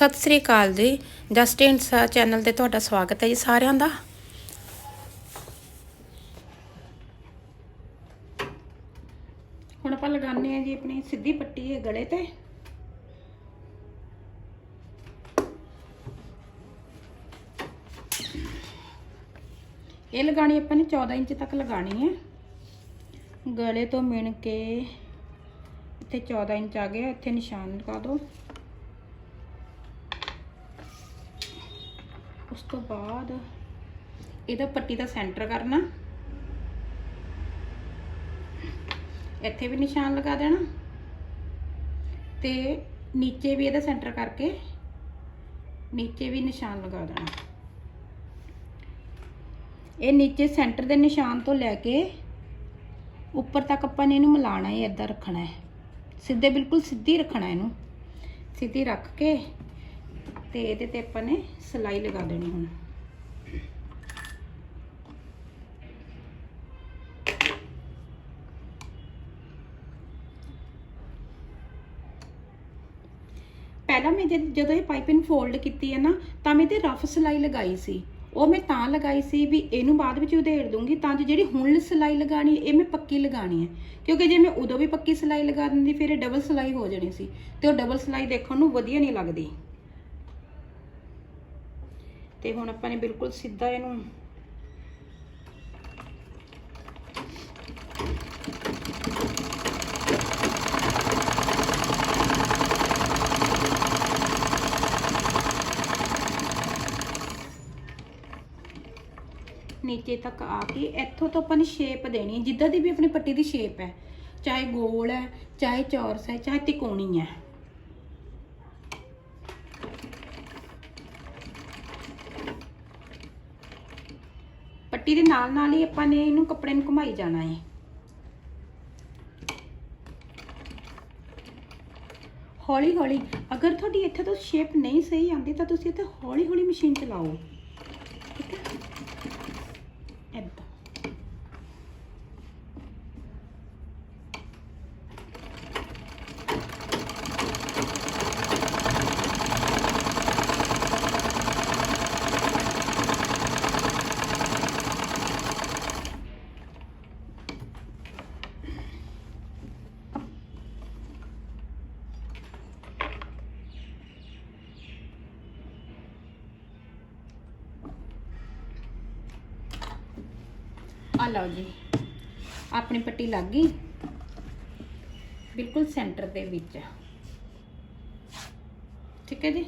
ਸਤਿ ਸ੍ਰੀ ਅਕਾਲ ਜੀ। Just Insan channel ਤੇ ਤੁਹਾਡਾ ਸਵਾਗਤ ਹੈ ਜੀ ਸਾਰਿਆਂ ਦਾ। ਹੁਣ ਆਪਾਂ ਲਗਾਉਂਦੇ ਆ ਜੀ ਆਪਣੀ ਸਿੱਧੀ ਪੱਟੀ ਹੈ ਗਲੇ ਤੇ। ਇਹ ਲਗਾਣੀ ਆਪਾਂ ਨੇ 14 ਇੰਚ ਤੱਕ ਲਗਾਣੀ ਹੈ। ਗਲੇ ਤੋਂ ਮਿਣ ਕੇ ਇੱਥੇ 14 ਇੰਚ ਆ ਗਿਆ, ਇੱਥੇ ਨਿਸ਼ਾਨ ਲਗਾ ਦਿਓ। ਉਸ ਤੋਂ ਬਾਅਦ ਇਹਦਾ ਪੱਟੀ ਦਾ ਸੈਂਟਰ ਕਰਨਾ। ਇੱਥੇ ਵੀ ਨਿਸ਼ਾਨ ਲਗਾ ਦੇਣਾ ਤੇ ਨੀਚੇ ਵੀ ਇਹਦਾ ਸੈਂਟਰ ਕਰਕੇ ਨੀਚੇ ਵੀ ਨਿਸ਼ਾਨ ਲਗਾ ਦੇਣਾ। ਇਹ ਨੀਚੇ ਸੈਂਟਰ ਦੇ ਨਿਸ਼ਾਨ ਤੋਂ ਲੈ ਕੇ ਉੱਪਰ ਤੱਕ ਆਪਾਂ ਨੇ ਇਹਨੂੰ ਮਿਲਾਣਾ ਹੈ, ਇਦਾਂ ਰੱਖਣਾ ਹੈ। ਸਿੱਧੇ, ਬਿਲਕੁਲ ਸਿੱਧੀ ਰੱਖਣਾ ਇਹਨੂੰ। ਸਿੱਧੀ ਰੱਖ ਕੇ ਤੇ ਇਹਦੇ ਤੇ ਆਪਾਂ ਨੇ ਸਲਾਈ ਲਗਾ ਦੇਣੀ ਹੁਣ। ਪਹਿਲਾਂ ਮੈਂ ਜਦੋਂ ਇਹ ਪਾਈਪਿੰਗ ਫੋਲਡ ਕੀਤੀ ਹੈ ਨਾ, ਤਾਂ ਮੈਂ ਤੇ ਰਫ ਸਲਾਈ ਲਗਾਈ ਸੀ। ਉਹ ਮੈਂ ਤਾਂ ਲਗਾਈ ਸੀ ਵੀ ਇਹਨੂੰ ਬਾਅਦ ਵਿੱਚ ਉਧੇੜ ਦੂੰਗੀ, ਤਾਂ ਜੋ ਜਿਹੜੀ ਹੁਣ ਸਲਾਈ ਲਗਾਣੀ ਇਹ ਮੈਂ ਪੱਕੀ ਲਗਾਣੀ ਹੈ। ਕਿਉਂਕਿ ਜੇ ਮੈਂ ਉਦੋਂ ਵੀ ਪੱਕੀ ਸਲਾਈ ਲਗਾ ਦਿੰਦੀ, ਫਿਰ ਇਹ ਡਬਲ ਸਲਾਈ ਹੋ ਜਾਣੀ ਸੀ। ਤੇ ਉਹ ਡਬਲ ਸਲਾਈ ਦੇਖਣ ਨੂੰ ਵਧੀਆ ਨਹੀਂ ਲੱਗਦੀ। ਤੇ ਹੁਣ ਆਪਾਂ ਨੇ ਬਿਲਕੁਲ ਸਿੱਧਾ ਇਹਨੂੰ ਨੀਚੇ ਤੱਕ ਆ ਕੇ ਇੱਥੋਂ ਤੋਂ ਆਪਾਂ ਨੇ ਸ਼ੇਪ ਦੇਣੀ ਹੈ। ਜਿੱਦਾਂ ਦੀ ਵੀ ਆਪਣੀ ਪੱਟੀ ਦੀ ਸ਼ੇਪ ਹੈ। ਚਾਹੇ ਗੋਲ ਹੈ, ਚਾਹੇ ਚੌਰਸ ਹੈ, ਚਾਹੇ ਤਿਕੋਣੀ ਹੈ। ਪੱਟੀ ਦੇ ਨਾਲ ਨਾਲ ਹੀ ਆਪਾਂ ਨੇ ਇਹਨੂੰ ਕੱਪੜੇ ਨੂੰ ਘੁਮਾਈ ਜਾਣਾ ਹੈ ਹੌਲੀ ਹੌਲੀ, ਅਗਰ ਤੁਹਾਡੀ ਇੱਥੇ ਤੋਂ ਸ਼ੇਪ ਨਹੀਂ ਸਹੀ ਆਉਂਦੀ ਤਾਂ ਤੁਸੀਂ ਇੱਥੇ ਹੌਲੀ ਹੌਲੀ ਮਸ਼ੀਨ ਚਲਾਓ। ਠੀਕ ਹੈ? ਏਦਾਂ। ਆ ਲਓ ਜੀ। ਆਪਣੀ ਪੱਟੀ ਲੱਗ ਗਈ। ਬਿਲਕੁਲ ਸੈਂਟਰ ਦੇ ਵਿੱਚ। ਠੀਕ ਹੈ ਜੀ?